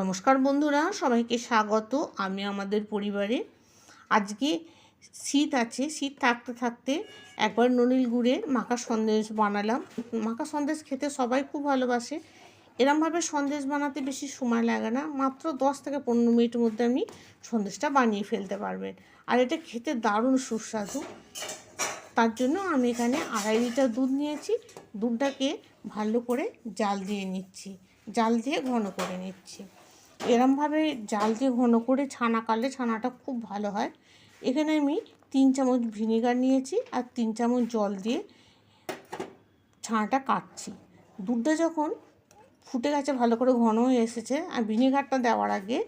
নমস্কার বন্ধুরা, সবাইকে স্বাগত আমি আমাদের পরিবারে। আজকে শীত আছে, শীত থাকতে থাকতে একবার ননিল গুড়ের মাখা সন্দেশ বানালাম। মাখা সন্দেশ খেতে সবাই খুব ভালোবাসে। এরমভাবে সন্দেশ বানাতে বেশি সময় লাগে না, মাত্র দশ থেকে পনেরো মিনিটের মধ্যে আপনি সন্দেশটা বানিয়ে ফেলতে পারবেন। আর এটা খেতে দারুণ সুস্বাদু। তার জন্য আমি এখানে আড়াই লিটার দুধ নিয়েছি, দুধটাকে ভালো করে জাল দিয়ে নিচ্ছি, জাল দিয়ে ঘন করে নিচ্ছি। এরমভাবে জাল দিয়ে ঘন করে ছানা কাটলে ছানাটা খুব ভালো হয়। এখানে আমি তিন চামচ ভিনেগার নিয়েছি আর তিন চামচ জল দিয়ে ছানাটা কাটছি। দুধটা যখন ফুটে গেছে ভালো করে ঘন হয়ে এসেছে, আর ভিনেগারটা দেওয়ার আগে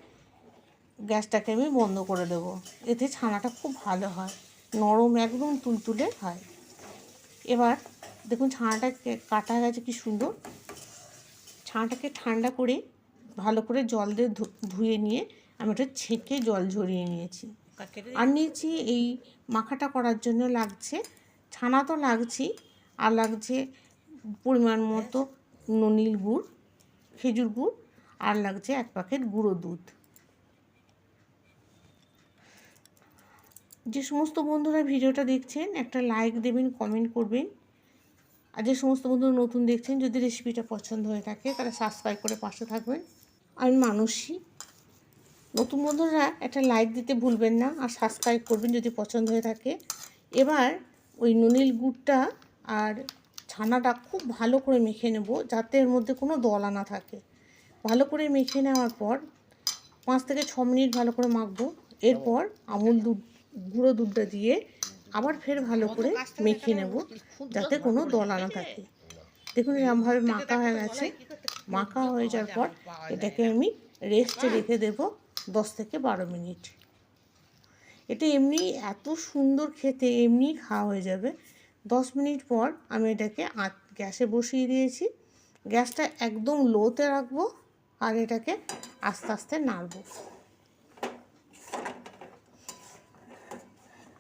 গ্যাসটাকে আমি বন্ধ করে দেবো। এতে ছানাটা খুব ভালো হয়, নরম একদম তুলতুলে হয়। এবার দেখুন ছানাটা কাটা গেছে কি সুন্দর। ছানাটাকে ঠান্ডা করে ভালো করে জল দিয়ে ধুয়ে নিয়ে আমি ওটা ছেঁকে জল ঝরিয়ে নিয়েছি। আর নিয়েছি এই মাখাটা করার জন্য লাগছে, ছানা তো লাগছেই, আর লাগছে পরিমাণ মতো ননিল গুড়, খেজুর গুড়, আর লাগছে এক প্যাকেট গুঁড়ো দুধ। যে সমস্ত বন্ধুরা ভিডিওটা দেখছেন, একটা লাইক দেবেন কমেন্ট করবেন। আর যে সমস্ত বন্ধুরা নতুন দেখছেন, যদি রেসিপিটা পছন্দ হয়ে থাকে, তারা সাবস্ক্রাইব করে পাশে থাকবেন। আমি মানুষই। নতুন বন্ধুরা একটা লাইক দিতে ভুলবেন না আর সাবস্ক্রাইব করবেন যদি পছন্দ হয়ে থাকে। এবার ওই নুনিল গুড়টা আর ছানাটা খুব ভালো করে মেখে নেব যাতে এর মধ্যে কোনো দলা না থাকে। ভালো করে মেখে নেওয়ার পর পাঁচ থেকে ছ মিনিট ভালো করে মাখবো। এরপর আমুল দুধ, গুঁড়ো দুধটা দিয়ে আবার ফের ভালো করে মেখে নেব যাতে কোনো দলা না থাকে। দেখুন এরমভাবে মাখা হয়ে গেছে। মাখা হয়ে যাওয়ার পর এটাকে আমি রেস্টে রেখে দেব দশ থেকে বারো মিনিট। এটা এমনি এত সুন্দর খেতে এমনি খাওয়া হয়ে যাবে। দশ মিনিট পর আমি এটাকে গ্যাসে বসিয়ে দিয়েছি। গ্যাসটা একদম লোতে রাখব আর এটাকে আস্তে আস্তে নাড়বো।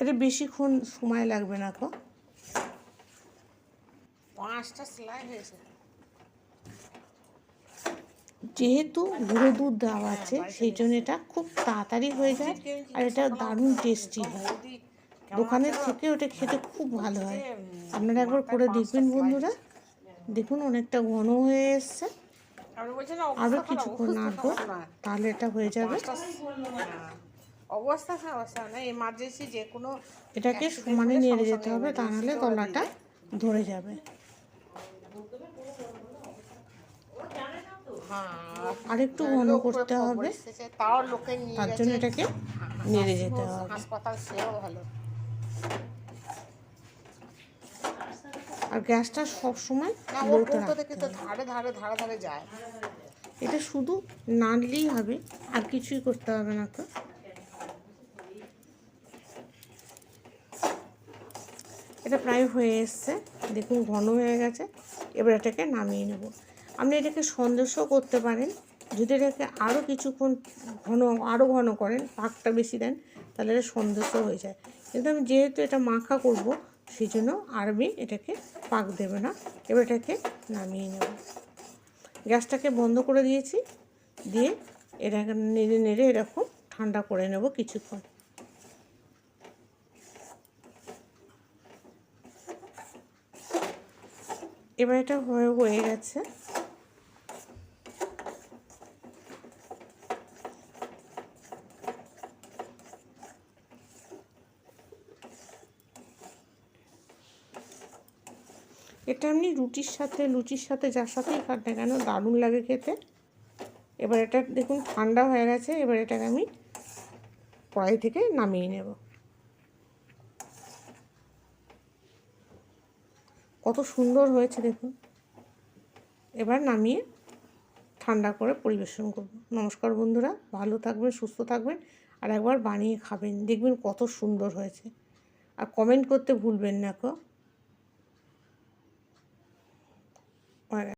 এটা বেশিক্ষণ সময় লাগবে না কো পাঁচটা সেলাই হয়েছে। যেহেতু গুঁড়ো দুধ দেওয়া আছে সেই জন্য এটা খুব তাড়াতাড়ি হয়ে যায় আর এটা দারুণ টেস্টি হয়। দোকানের থেকে ওটা খেতে খুব ভালো হয়। আপনারা একবার করে দেখবেন বন্ধুরা। দেখুন অনেকটা ঘন হয়ে এসছে। আরও কিছুক্ষণ নাড়বো তাহলে এটা হয়ে যাবে। অবস্থা খারাপ না এমার্জেন্সি যে কোনো এটাকে সমানে নেড়ে যেতে হবে তা নাহলে গলাটা ধরে যাবে। আর একটু ঘন করতে হবে। লোকে তার জন্য এটাকে নেড়ে যেতে হবে। হাসপাতাল আর গ্যাসটা সবসময় ধারে ধারে ধারে ধারে যায়। এটা শুধু নাড়লেই হবে আর কিছুই করতে হবে না তো। এটা প্রায় হয়ে এসছে। দেখুন ঘন হয়ে গেছে। এবার এটাকে নামিয়ে নেব। আপনি এটাকে সন্দেশও করতে পারেন। যদি এটাকে আরও কিছুক্ষণ ঘন আরও ঘন করেন, পাকটা বেশি দেন, তাহলে এটা সন্দেশও হয়ে যায়। কিন্তু আমি যেহেতু এটা মাখা করব সেই জন্য আরবি এটাকে পাক দেবে না। এবার এটাকে নামিয়ে নেব। গ্যাসটাকে বন্ধ করে দিয়েছি। দিয়ে এটাকে নেড়ে নেড়ে এরকম ঠান্ডা করে নেব কিছুক্ষণ। এবার এটা হয়ে হয়ে গেছে। এটা এমনি রুটির সাথে, লুচির সাথে, যার সাথেই খান না কেন, দারুণ লাগে খেতে। এবার এটা দেখুন ঠান্ডা হয়ে গেছে, এবার এটাকে আমি কড়াই থেকে নামিয়ে নেব। কত সুন্দর হয়েছে দেখুন। এবার নামিয়ে ঠান্ডা করে পরিবেশন করব। নমস্কার বন্ধুরা, ভালো থাকবেন, সুস্থ থাকবেন, আর একবার বানিয়ে খাবেন। দেখবেন কত সুন্দর হয়েছে। আর কমেন্ট করতে ভুলবেন না কো Bye.